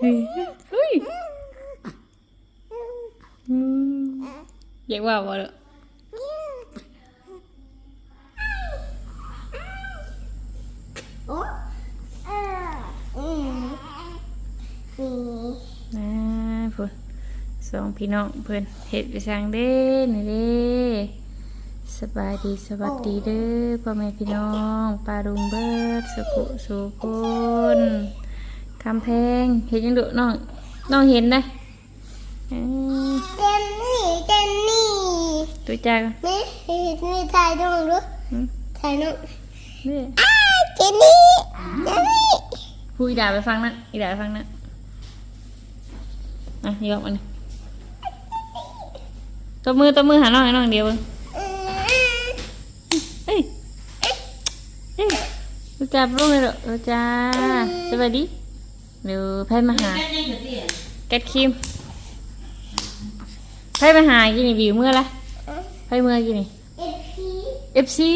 เฮ้ยฮ้ยอืมอยากว่าบ่เลยโอ้เอออืมนี่นะเพื่อนสองพี่น้องเพื่อนเห็ดไปสร้างเด้นี่เด้สบายดีสวัสดีเด้อพ่อแม่พี่น้องปลาดุงเบิร์ดสุขุสุคน คำแพงเห็นยังดุน้องน้องเห็นนะอืมเจนนี่เจนนี่ตัวจ้ากันนี่นี่ถ่ายตรงดูอืมถ่ายนู่นนี่อ้าเจนนี่เจนนี่พูดอีด่าไปฟังนะอีด่าไปฟังนะอะยกมันตัวมือตัวมือหาน้องให้น้องเดียวเบิ่งอืมเอ้ยเอ้ยเอ้ยรู้จักลูกเลยเหรอรู้จักสวัสดี เดี๋ยวไพ่มาหาแกดครีมไพ่มาหากินนี่วิวเมื่อไรไพ่เมื่อกินนี่เอฟซี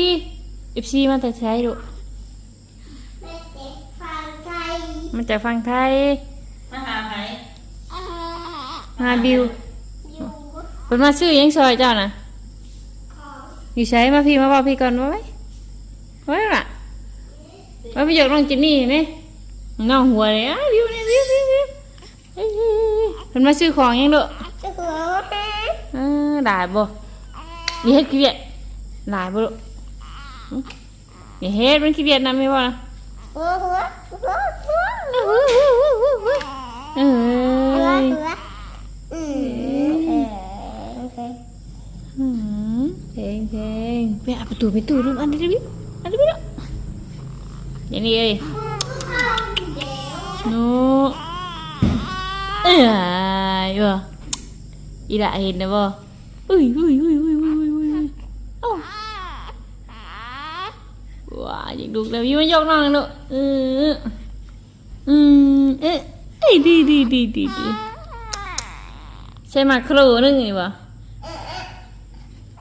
FC FC มาแต่ใช้ดูแม่เด็กฟังไทยมันจะฟังไทยมาหาไผอ่ามาบิวอยู่เป็นมาซื้อยังซอยเจ้านะอยู่ใช้มาพี่มาบอกพี่ก่อนว่าไว้ไว้ล่ะไว้ไปหยอกน้องจินนี่นี่น้องหัวเลย มันมาซื้อของยังเด้อซื้อขหลายบ่นี่เฮ็ดขี้เกียจหลายบ่ลูกนี่เฮ็ดมันขี้เกียจนำแม่บ่นะไปอาประตูไปตูรูมอันนี้ดิอันนี้ไปเนาะนี้เอ้ยโน้ เอ้ยบ่อีละเห็นนะบ่อุ้ยอุ้ยอุ้ยอุ้ยอุ้ยอุ้ยอุ้ยโอ้ว้าอยากดูแล้วอยิ่มายกน้องเนอะเอออืมเอ๊ะเอ้ยดีดีดีดีดีใช่มาโครนึงนี่บ่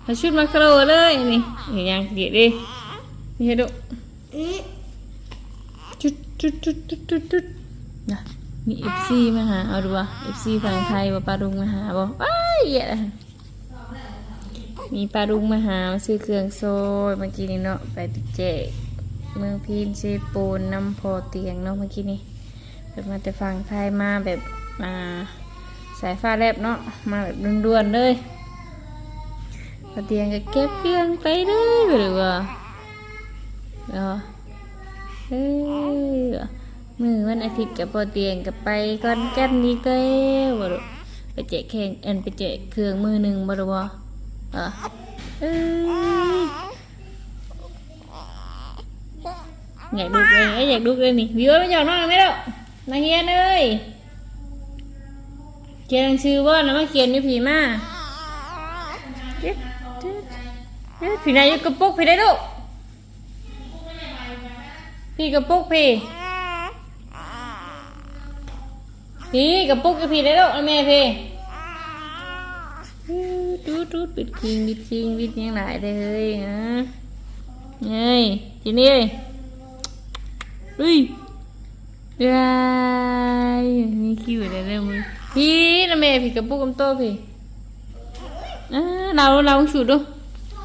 มาชุดมาโครเลยนี่เห็นยังเดี๋ยวดินี่ให้ดูอืมจุดจุดจุดจุดจุดจุดนะ มีเอฟซีมาหาเอาดูว่าเอฟซีฝั่งไทยว่าปลาดุงมาหาบ่อ้ายเหี้ยอะมีปลาดุงมาหามาซื้อเครื่องโซ่เมื่อกี้นี่เนาะไปแจกเมืองพีนเซปูนน้ำพอเตียงเนาะเมื่อกี้นี่แบบมาแต่ฝั่งไทยมาแบบมาสายฟ้าแลบเนาะมาแบบด่วนๆเลยพอเตียงก็เก็บเครื่องไปเลยหรือว่าเนาะเฮ้ย มือวันอาทิตย์กับพอเตียงกับไปก้อนแก้นนี้ก็บ่รู้ไปเจ๊แข่งเอ็นไปเจ๊เครื่องมือหนึ่งบ่รู้บ่อะเอ้ยอยากดูเลยเอ้ยอยากดูเลยนี่วิวไม่ยอมนอนไม่หรอกมาเฮียนเอ้ยเขียนหนังสือบ่านะมาเขียนอยู่ผีมาผีไหนอยู่กระปุกผีได้ลูกพี่กระปุกพี่ พี่กระปุกกับพี่ได้ลูกนะแม่พี่ดูดูปิดคิงปิดคิงปิดยังไงได้เฮ้ยฮะเฮ้ยทีนี้เอ้ยเฮ้ยยายมีคิวอะไรเริ่มมือพี่นะแม่พี่กระปุกกำโตพี่อ่าเราเราชุดดู ส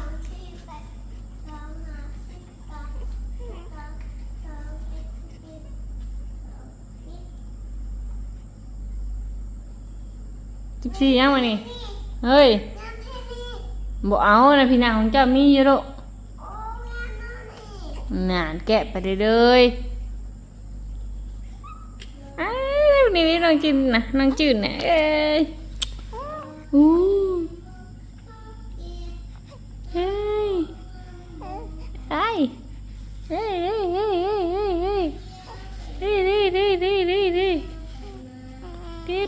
องสี่แปดสองห้าสิบสองสองสองสิบสิบ สิบสี่ยังวะนี่เฮ้ยน้ำเพนี่บ่เอานะพี่นาของเจ้ามีอยู่ลูกโอ้งานนอนนี่นานแกะไปเลยอ้าวนี่นี่น้องจินนะน้องจืดนะเอ้ยอู้เฮ้ยไอ้เฮ้ยเฮ้ยเฮ้ยเฮ้ยเฮ้ย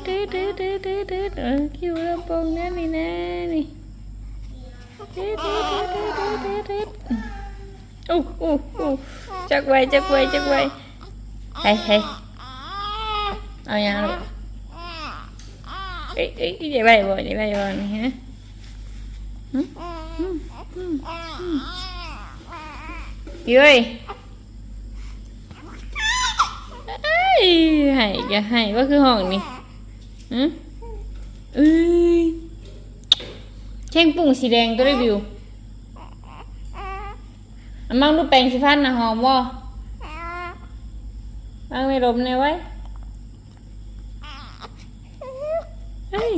ดืดดืดดืดดืดดืดดืดเออคิวลำโพงนั่นนี่นะนี่ดืดดืดดืดดืดดืดดืดดืดอู้อู้อู้จักไวจักไวจักไวเฮ้ยเฮ้ยเอาอย่างลูกเอ้ยเอ้ยอย่าไปบ่อย่าไปบ่นี่ฮะหึหึหึหึเฮ้ยยให้ก็ให้ว่าคือห้องนี่ เอ้ยเช่งปุ่งสีแดงตัวรีวิวอันมั่งรูปแปลงสีฟันนะหอมบ่มั่งไม่ลมเนี่ยไว้เฮ้ย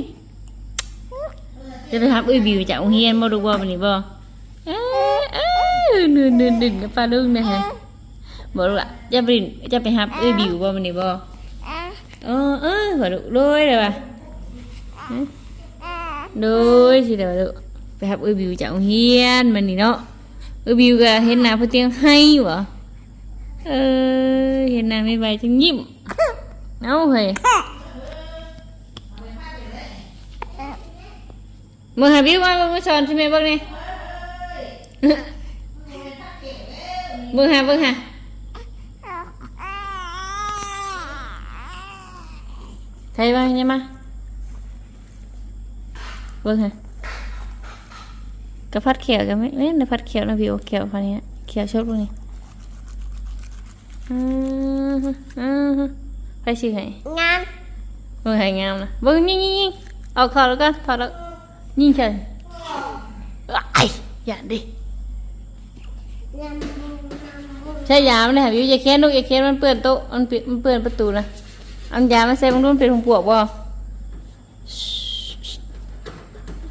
จะไปทับอุ้ยบิวจากโรงเรียนบ่ดูบ่วันนี้บ่เอ้ยเนื่นนื่นนื่นกับปลาลุงนะฮะบอกลูกละจะไปจะไปทับอุ้ยบิวบ่วันนี้บ่ เออเออขอดูด้วยเลยว่ะด้วยสิเดี๋ยวดูไปหับเออบิวจากโรงเฮียนมันนี่เนาะเออบิวก็เห็นหน้าพอเตียงให้วะเออเห็นหน้าไม่ไหวจึงยิ้มเอาเฮ้ยมึงหาบิวมามึงมาสอนใช่ไหมบ้างเนี่ยมึงหามึงหา thấy ba nha má vâng hả cái phát kẹo cái mấy mấy là phát kẹo là biểu kẹo phải nhá kẹo chốt luôn này Ừ, ừ, phải xì hả งาม vâng hả ngam nè vâng nhìn nhìn nhìn ờ thọ được con thọ được nhìn trời ai dạ đi งามบุงงามบุงใช่ยามันเลยวิวอย่าเค้นลูกอย่าเค้นมันเปื้อนโต๊ะมันเปื้อนมันเปื้อนประตูนะ เอายามาใส่บางรุ่นเป็นของปวกบ่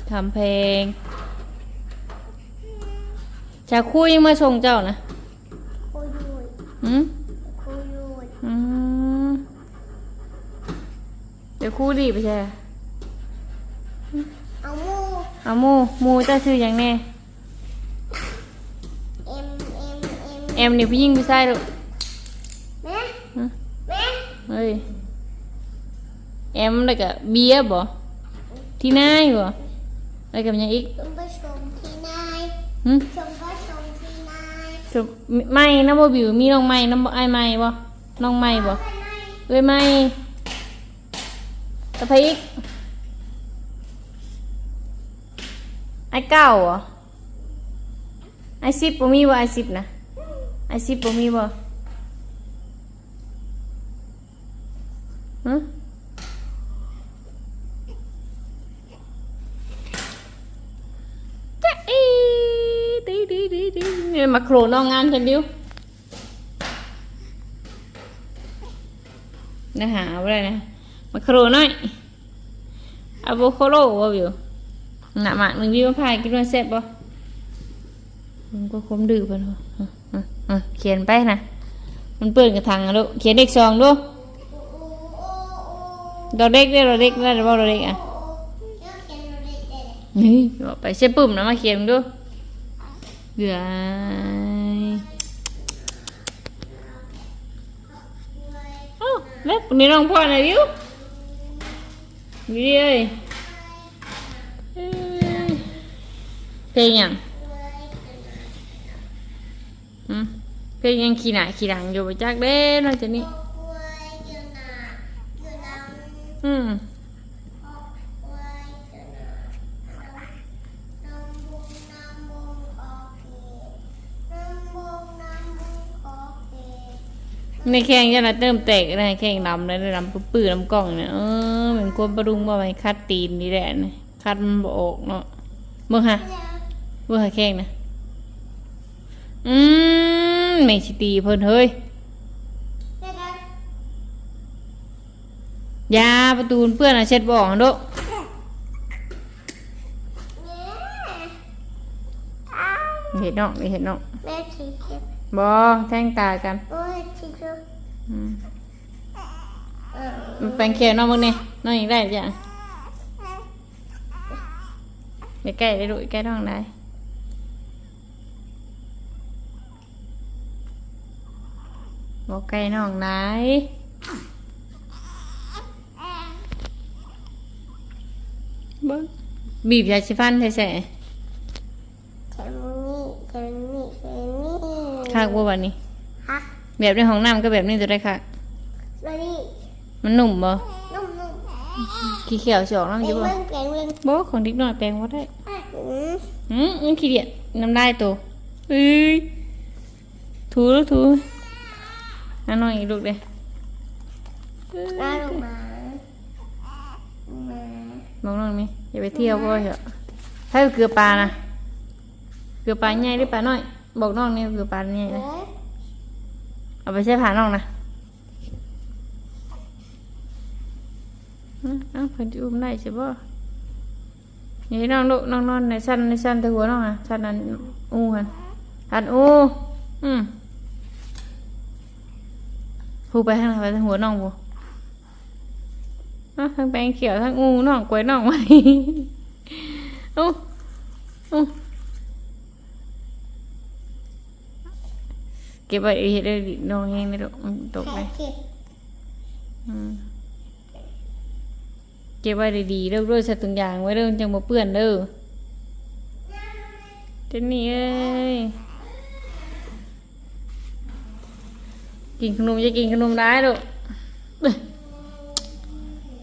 ทำเพลงจะคุยยังมาส่งเจ้านะคุยยุยอืมคุยยุยอืมเดี๋ยวคู่ดีไปใช่เอามูเอาหมูหมูเจ้าชื่ออย่างแน่เอ็มเอ็มเอ็มแอมนี่ผู้หญิงผู้ชายลูกแม่ฮะแม่เฮ้ย แอมแล้วก็เบียร์บ่ที่นายบ่แล้วก็มีหยังอีกชมก็ชมที่นายหึชมก็ชมที่นายจบไม่นะบ่บิวมีน้องไม่น้องบ่ไอ้ไม่บ่น้องไม่บ่ใช่ไหมเอ้ยไม่ตะพอีกไอ้เก้าเหรอไอ้สิบบ่มีบ่ไอ้สิบนะไอ้สิบบ่มีบ่ฮะจ๊ะอีดีดีดีดีเนี่ย มาโครน้องงานกันดิวนะหาอะไรนะมาโครหน่อยอะโวคาโดว่าวิวหนามาหนึ่งวิวพายกินว่าแซ่บป่ะมันก็คมดื้อไปเถอะอะอะอะเขียนไปนะมันเปื้อนกระทังอะลูกเขียนเด็กสองดูดอเด็กได้ดอเด็กได้หรือเปล่าดอเด็กอะโอ้เจ้าเขียนอะไรได้เลยนี่บอกไปเช็ดปุ่มนะมาเขียนดู เดี๋ยเอ้าเล็บนี่น้องพ่อหน่อยวิววิวเอ้ยเอ้ยเพลงหยังอืมเพลงหยังขี้หนาขีดังอยู่ไปจักเด้นอกจากนี้กล้วยเจ้าหน้าเจ้าหน้าอืม ในแข่งจะนะเติมแตกนะแข่งลำเลยลำปื้อๆลำกล้องเนี่ยเออเหมือนคนประดุงว่าไปคัดตีนนี่แหละนะคัดมันบออกเนาะเมื่อฮะเมื่อฮะแข่งนะอืมไม่สิตีเพิ่นเฮ้ยได้ได้ยาประตูเพื่อนอะเช็ดบอกหั่นโดะแม่เห็ดน้องนี่เห็ดน้องแม่ทีเจ็ บบอแท่งตากันโอ้ยทีเจ็บอืมเออมันแปลงเขียวน้องมึงเนี่ยน้องอีกได้จ้ะไปใกล้ได้ดูใกล้ท้องได้บอกใกล้น้องไหนเบิ้งบีบยาชิฟันใส่ แขนนี่แขนนี่แขนนี่ คากว่าวันนี้ฮะแบบในห้องน้ำก็แบบนี้จะได้ค่ะแล้วนี่มันหนุ่มบ่นุ่มขี้เขียวสองน้องๆอยู่บ่เล่นเปลี่ยนเล่นบ่ของดิกน้อยแปลงว่าได้อืมอืมมันขี้เดียดน้ำลายตัวเอ้ยถูลูกถูอันน้อยอีกลูกเด้น่าลงมามาบอกน้องนี่อย่าไปเที่ยวพ่อเถอะให้เกลือปลานะเกลือปลาใหญ่หรือปลาน้อย บอกน้องนี่เกลือปลาใหญ่นะเอ๊ะเอาไปใช้ผ่าน้องนะอื้อเอ้าเพิ่นจะอุ้มได้ใช่ป่ะนี่น้องลูกน้องนอนในชั้นในชั้นแต่หัวน้องอะชั้นนั้นอูหันชั้นอูอืมพูไปข้างหน้าไปทางหัวน้องบ่อะทั้งแปลงเขียวทั้งอูน้องกล้วยน้องไว้เอ้าเอ้าเก็บไว้เฮ็ดได้ดิน้องเองไม่ตกมันตกแค่ไปเก็บอืมเก็บไว้ดีๆเด้อด้วยใส่ถุงยางไว้เด้อจังบ่เปื้อนเด้อเจนนี่เอ้ยกินขนมจะกินขนมได้ลูก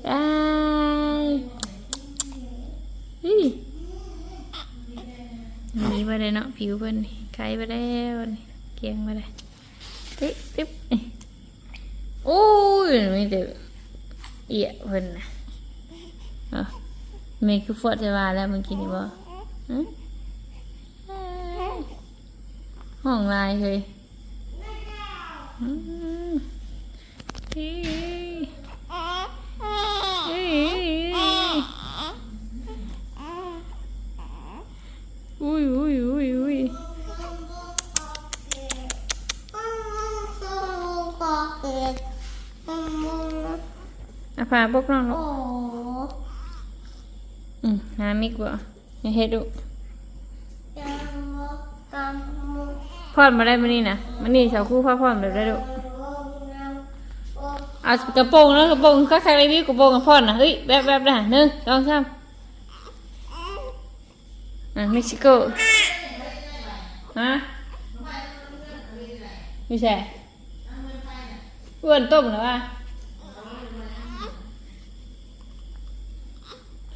ได้เฮ้ยหนีไปเลยเนาะผิวเพิ่นนี่ไข้ไปแล้วนี่ เกียงมาเลยติ๊บติ๊บโอ้ยมีแต่เอียเพิ่นนะเมย์คือฟอดจะว่าแล้วเมื่อกี้นี่บ่ห้องลายเลยอืมเฮ้ยเฮ้ยอุ้ยอุ้ยอุ้ยอุ้ย กอเก็บ อาพาพวกน้องลูโอ้กอืมหามิกบ่อย่าเฮ็ดดูยังกำมือพอดมาได้มื้อนี้นะมื้อนี้สาวคู่พ่อพอดแบบได้ดูเอากระโปรงแล้วกระโปรงก็ใครรีวิวกระโปรงกับพ่อนะเฮ้ยแบบแบบนะหนึ่งสองสามอะเม็กซิโกฮะไม่ใช่อ้วนต้มหรือว่า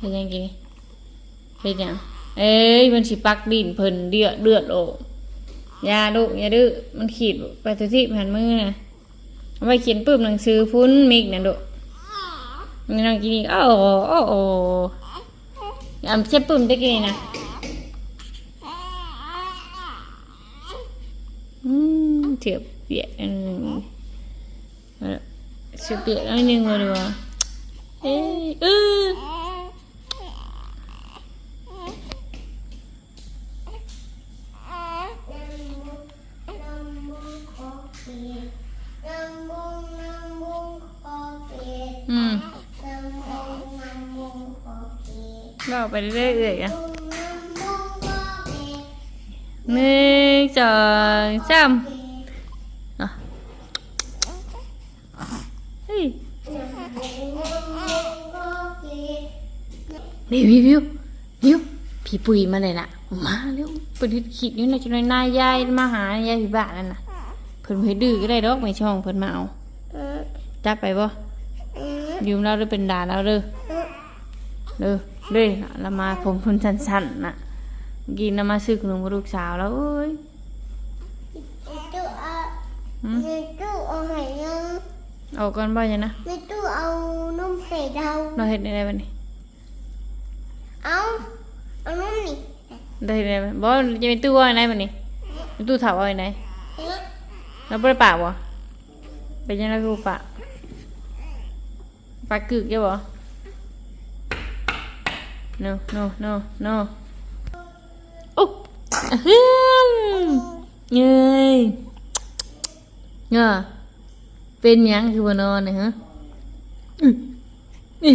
เห็นยังกินเห็นยังเอ้ยมันสิปักดินเพิ่นเดือดเดือดโอยาดุยาดื้อมันขีดไปตัวที่หันมือนะเอาไปเขียนปื้มหนังสือพุ้นมิกนะดุนี่นั่งกินอีกโอ้โหโอ้โหอะเช็ดปื้มได้กินนะอืมเถือบเปียกอันนึงเอาละเถือเปียกอันหนึงมาดีกว่าเอ้ยเอออื เล่าไปเรื่อยๆอะหนึ่งสองสามอะเฮ้ยนี่วิววิววิวพี่ปุ๋ยมาเลยนะมาเร็วเปิดขีดนิ้วหน่อยจังหน่อยนายยายมาหายายพี่บ้านนั่นน่ะเพิ่นเพิ่นดื้อก็ได้ดอกไม่ช่องเพิ่นมาเอาจับไปบ่ยืมเราหรือเป็นด่าเราเด้อเด้อเด้อเรามาผมเพิ่นสั้นๆน่ะเมื่อกินน้ำมาซื้อขนมกับลูกสาวแล้วเอ้ยหืมในตู้เอาไหยังเอาก่อนบ่ยังนะในตู้เอานุ่มใส่ดาวเราเห็ดได้บัดนี้เอาเอานุ่มนี่ได้เฮ็ดได้บัดบ่จะมีตู้ว่าไหนบัดนี้มีตู้ถาวเอาไหนเอ๊ะเราบ่ได้ปากบ่เป็นยังไงกูปากปากกึกอยู่บ่ no no no no โอ้อะฮึมเงยเงาเป็นยังคือบ่นอนเนี่ยฮะอื้อนี่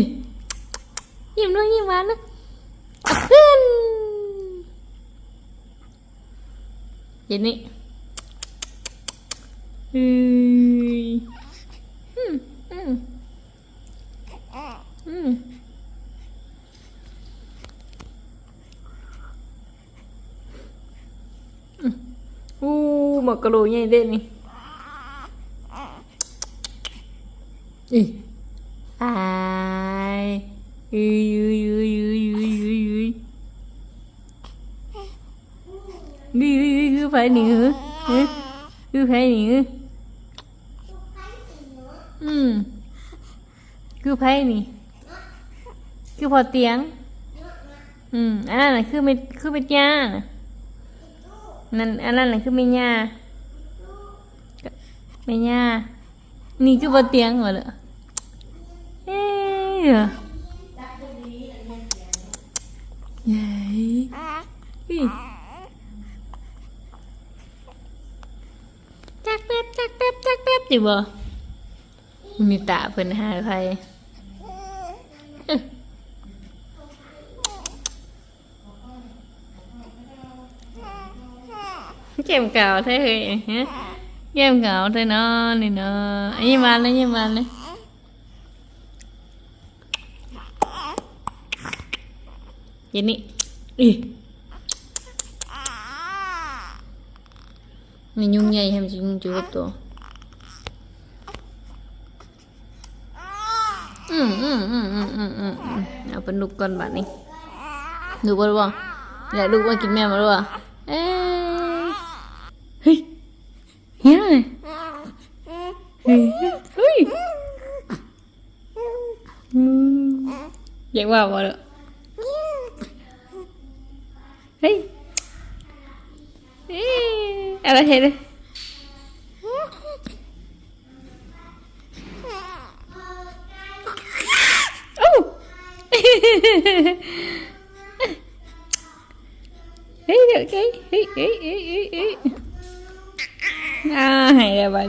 ยิ้มด้วยยิ้มหวานนะอะฮึมเย็นนี่เฮ้ยอืมอืมอืม อู้ หมากกะโหลกใหญ่เด่นนี่อีอายยุยยุยยุยยุยยุยยุยยุยยุยยุยยุยคือไผนี่เหรอฮะคือไผนี่เหรออืมคือไพ่นี่ คือพอเตียง อืมอันนั้นน่ะคือไม่คือเป็นยาน่ะ นั่นอันนั้นน่ะคือไม่ยาก็ไม่ยานี่คือพอเตียงเหรอเลยเอ้ยเหรอใหญ่อีจักแป๊บจักแป๊บจักแป๊บอยู่บ่มีตาเพิ่นหาไผ เกมเก่า thế hề hả game ก่า thế nó này nó ấy mà lên nhưng mà lên vậy nè đi này nhung nhây hay chỉ nhung chưa tổ ừ ừ ừ ừ ừ ừ ừ เอาเป็นลูกก่อนบัดนี้ลูกบ่บ่ เฮียเลยเฮ้ยเฮ้ยอืมอยา กว่